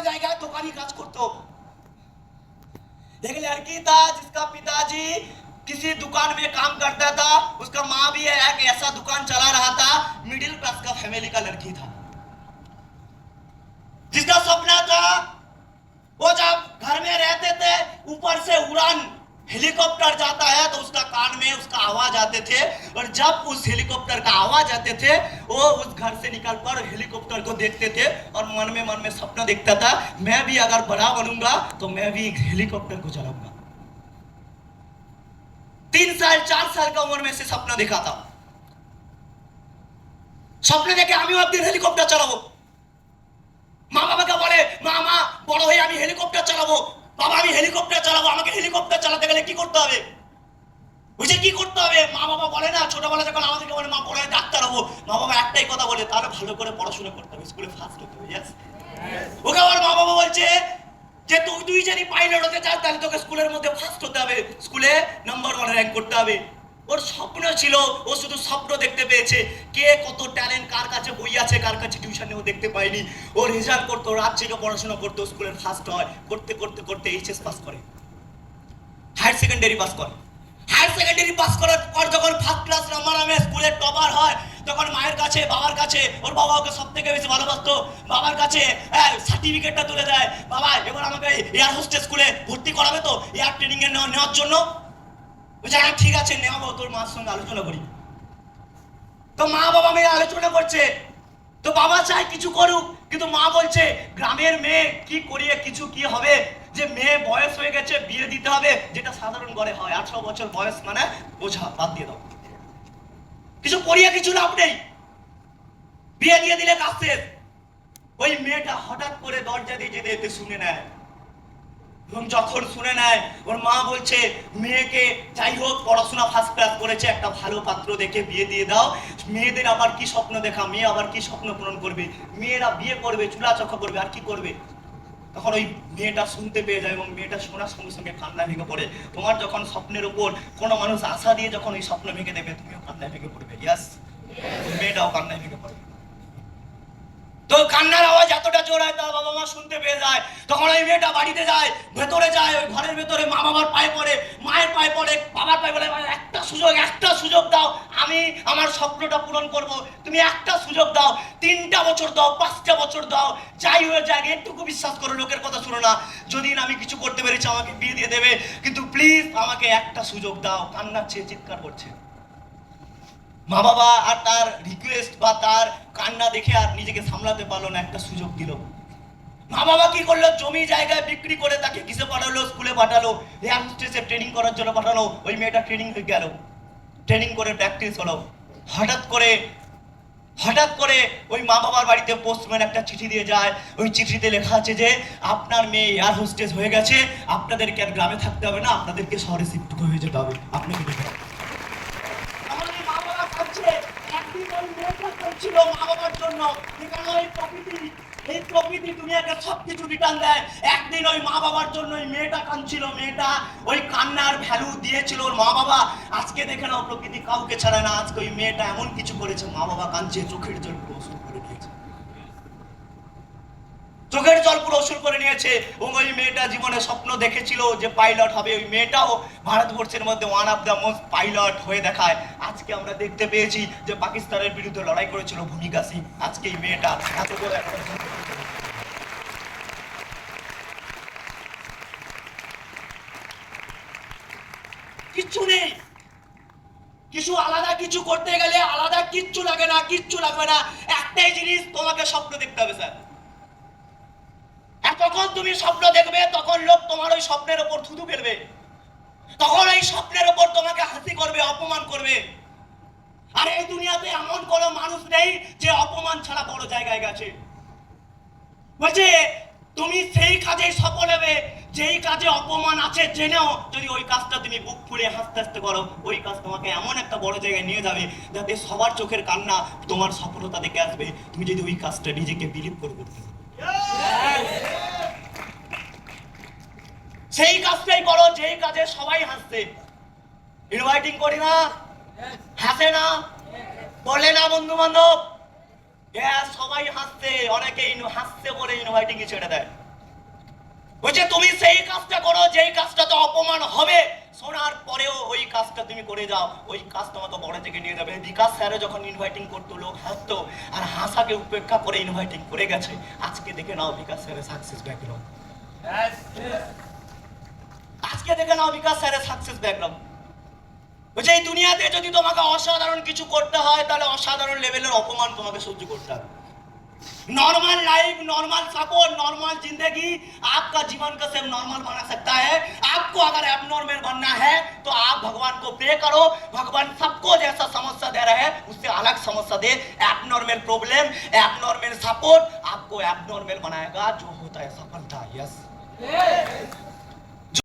জায়গায় দোকানি কাজ করতো एक लड़की था जिसका पिताजी किसी दुकान में काम करता था उसका माँ भी एक ऐसा दुकान चला रहा था मिडिल क्लास का फैमिली का लड़की था जिसका सपना था वो जब घर में रहते थे ऊपर से उड़ान हेलीकॉप्टर जाता है तो उसका कान में उसका आवाज आते थे और जब उस हेलीकॉप्टर का आवाज आते थे वो उस घर से निकल कर हेलीकॉप्टर को देखते थे और मन में मन में सपना देखता था मैं भी अगर बड़ा बनूंगा तो मैं भी एक हेलीकॉप्टर को चलाऊंगा तीन साल चार साल का उम्र में से सपना देखा था স্বপ্নে দেখে আমিও একদিন হেলিকপ্টার চালাবো মা বাবাকে বলে মা মা বড় হয়ে আমি হেলিকপ্টার চালাবো বাবা, আমি হেলিকপ্টার চালাবো, আমাকে হেলিকপ্টার চালাতে গেলে কি করতে হবে? বুঝে কি করতে হবে? মা বাবা বলে না ছোটবেলা যখন আমাদেরকে বলে, মা হয়ে ডাক্তার হব। মা বাবা একটাই কথা বলে, তাহলে ভালো করে পড়াশোনা করতে হবে, স্কুলে ফার্স্ট হতে হবে ওকে আমার মা বাবা বলছে যে, তুই তুই যদি পাইলট হতে চাস, তাহলে তোকে স্কুলের মধ্যে ফার্স্ট হতে হবে। স্কুলে নাম্বার ওয়ান র্যাঙ্ক করতে হবে। ওর স্বপ্ন ছিল, ও শুধু স্বপ্ন দেখতে পেয়েছে। কে কত ট্যালেন্ট কার কাছে বই আছে, কার কাছে টিউশন ও দেখতে পায়নি। ও রেজাল্ট করতো, রাত থেকে পড়াশোনা করতো স্কুলের ফার্স্ট হয়, করতে করতে করতে এইচএস পাস করে। হায়ার সেকেন্ডারি পাস করে। হায়ার সেকেন্ডারি পাস করার পর যখন ফার্স্ট ক্লাস নাম্বার আমি স্কুলে টপার হয়, তখন মায়ের কাছে, বাবার কাছে, ওর বাবা ওকে সব থেকে বেশি ভালোবাসতো। বাবার কাছে সার্টিফিকেটটা তুলে দেয়। বাবা, এবার আমাকে এয়ার হোস্টেস স্কুলে ভর্তি করাবে তো? এয়ার ট্রেনিং এ নেওয়া- নেওয়ার জন্য? বলছে হ্যাঁ ঠিক আছে নেওয়াবো তোর মার সঙ্গে আলোচনা করি। তো মা বাবা মেয়ে আলোচনা করছে। তো বাবা চায় কিছু করুক, কিন্তু মা বলছে, গ্রামের মেয়ে কি করিয়ে কিছু কি হবে? যে মেয়ে বয়স হয়ে গেছে, বিয়ে দিতে হবে, যেটা সাধারণ ঘরে হয়। আঠারো বছর বয়স মানে বোঝা, বাদ দিয়ে দাও। কিছু করিয়ে কিছু লাভ নেই। বিয়ে দিয়ে দিলে কাজ শেষ। ওই মেয়েটা হঠাৎ করে দরজা দিয়ে যেতে যেতে শুনে নেয়। যখন শুনে নেয়, ওর মা বলছে, মেয়েকে যাই হোক, পড়াশোনা ফার্স্ট ক্লাস করেছে, একটা ভালো পাত্র দেখে বিয়ে দিয়ে দাও। মেয়েদের আবার কি স্বপ্ন দেখা? মেয়ে আবার কি স্বপ্ন পূরণ করবে? মেয়েরা বিয়ে করবে চুলা চখা করবে, আর কি করবে? তখন ওই মেয়েটা শুনতে পেয়ে যায় এবং মেয়েটা শোনার সঙ্গে সঙ্গে কান্না ভেঙে পড়ে। তোমার যখন স্বপ্নের উপর কোনো মানুষ আশা দিয়ে যখন ওই স্বপ্ন ভেঙে দেবে, তুমিও কান্নায় ভেঙে পড়বে। ইয়াস মেয়েটাও কান্নায় ভেঙে পড়বে তো কান্নার আওয়াজ এতটা জোর হয় তার বাবা মা শুনতে পেয়ে যায়। তখন ওই মেয়েটা বাড়িতে যায়, ভেতরে যায়, ওই ঘরের ভেতরে মা বাবার পায়ে পড়ে, মায়ের পায়ে পড়ে, বাবার পায়ে পড়ে "আমার একটা সুযোগ একটা সুযোগ দাও, আমি আমার স্বপ্নটা পূরণ করব। তুমি একটা সুযোগ দাও, তিনটা বছর দাও, পাঁচটা বছর দাও, যাই হয়ে যাক একটুকু বিশ্বাস করো লোকের কথা শুনো না। যদি না আমি কিছু করতে পেরেছি, আমাকে বিয়ে দিয়ে দেবে। কিন্তু প্লিজ আমাকে একটা সুযোগ দাও। কান্নার কান্নাচ্ছে চিৎকার করছে। মা বাবা আর তার রিকোয়েস্ট বা তার কান্না দেখে আর নিজেকে সামলাতে পারল না, একটা সুযোগ দিল। মা বাবা কি করল? জমি জায়গায় বিক্রি করে তাকে কিসে পাঠালো? স্কুলে পাঠালো এয়ার হোস্টেসে ট্রেনিং করার জন্য পাঠালো, ওই মেয়েটা ট্রেনিং হয়ে গেল। ট্রেনিং করে প্র্যাকটিস হলো। হঠাৎ করে হঠাৎ করে ওই মা বাবার বাড়িতে পোস্টম্যান একটা চিঠি দিয়ে যায়। ওই চিঠিতে লেখা আছে যে, আপনার মেয়ে এয়ার হোস্টেস হয়ে গেছে। আপনাদেরকে আর গ্রামে থাকতে হবে না, আপনাদেরকে শহরে শিফট হয়ে যেতে হবে। আপনাকে যেতে হবে আমাদের মা বাবা কাঁদছে একদিন মেয়েটা কাঁদছিল জন্য এই প্রকৃতি রিটার্ন দেয় একদিন ওই মা বাবার জন্য ওই মেয়েটা কাঁদছিল মেয়েটা ওই কান্নার ভ্যালু দিয়েছিল ওর মা বাবা। আজকে দেখে নাও, প্রকৃতি কাউকে ছাড়ে না। আজকে ওই মেয়েটা এমন কিছু করেছে, মা বাবা কাঁদছে চোখের জল পুরো ওষুধ করে দিয়েছে চোখের জল পুরো ওষুধ করে নিয়েছে এবং ওই মেয়েটা জীবনে স্বপ্ন দেখেছিল যে পাইলট হবে। ওই মেয়েটাও ভারতবর্ষের মধ্যে one of the most pilot হয়ে দেখায়। আজকে আমরা দেখতে পেয়েছি যে পাকিস্তানের বিরুদ্ধে লড়াই করেছিল ভূমিকা সিং। আজকে এই মেয়েটা এত বড় কিচ্ছু নেই। কিছু আলাদা কিছু করতে গেলে আলাদা কিচ্ছু লাগে না, কিচ্ছু লাগবে না। একটাই জিনিস তোমাকে স্বপ্ন দেখতে হবে, স্যার। এতক্ষণ তুমি স্বপ্ন দেখবে, তখন লোক তোমার ওই স্বপ্নের ওপর থুতু ফেলবে। তখন এই স্বপ্নের ওপর তোমাকে হাসি করবে, অপমান করবে। আর এই দুনিয়াতে এমন কোনো মানুষ নেই যে অপমান ছাড়া বড় জায়গায় গেছে। বলছে তুমি সেই কাজে সফল হবে, যেই কাজে অপমান আছে, জেনেও যদি ওই কাজটা তুমি বুক ফুলে হাসতে হাসতে করো, ওই কাজ তোমাকে এমন একটা বড় জায়গায় নিয়ে যাবে যাতে সবার চোখের কান্না তোমার সফলতা দেখে আসবে। তুমি যদি ওই কাজটা নিজেকে বিলিভ করে করতে পারো। সেই কাজটাই করো, যেই কাজে সবাই হাসছে। ইনভাইটিং করি না? হাসে না? বলে না বন্ধু বান্ধব সবাই হাসছে। অনেকে হাসছে বলে ইনভাইটিং ছেড়ে দেয়। বলছে, তুমি সেই কাজটা করো, যেই কাজটাতে অপমান হবে, শোনার পরেও ওই কাজটা তুমি করে যাও। ওই কাজ তোমাকে বড় থেকে নিয়ে যাবে। বিকাশ স্যারে যখন ইনভাইটিং করতো, লোক হাসতো, আর হাসাকে উপেক্ষা করে ইনভাইটিং করে গেছে। আজকে দেখে নাও বিকাশ স্যারের সাকসেস ব্যাকগ্রাউন্ড আজকে দেখে নাও বিকাশ স্যারের সাকসেস ব্যাকগ্রাউন্ড বলছে এই দুনিয়াতে যদি তোমাকে অসাধারণ কিছু করতে হয় তাহলে অসাধারণ লেভেলের অপমান তোমাকে সহ্য করতে হবে normal life normal support normal जिंदगी आपका जीवन को सिर्फ नॉर्मल बना सकता है आपको अगर एबनॉर्मल बनना है तो आप भगवान को प्रे करो भगवान सबको जैसा समस्या दे रहे हैं उससे अलग समस्या दे एबनॉर्मल प्रॉब्लम एबनॉर्मल सपोर्ट आपको एबनॉर्मल बनाएगा जो होता है सफलता यस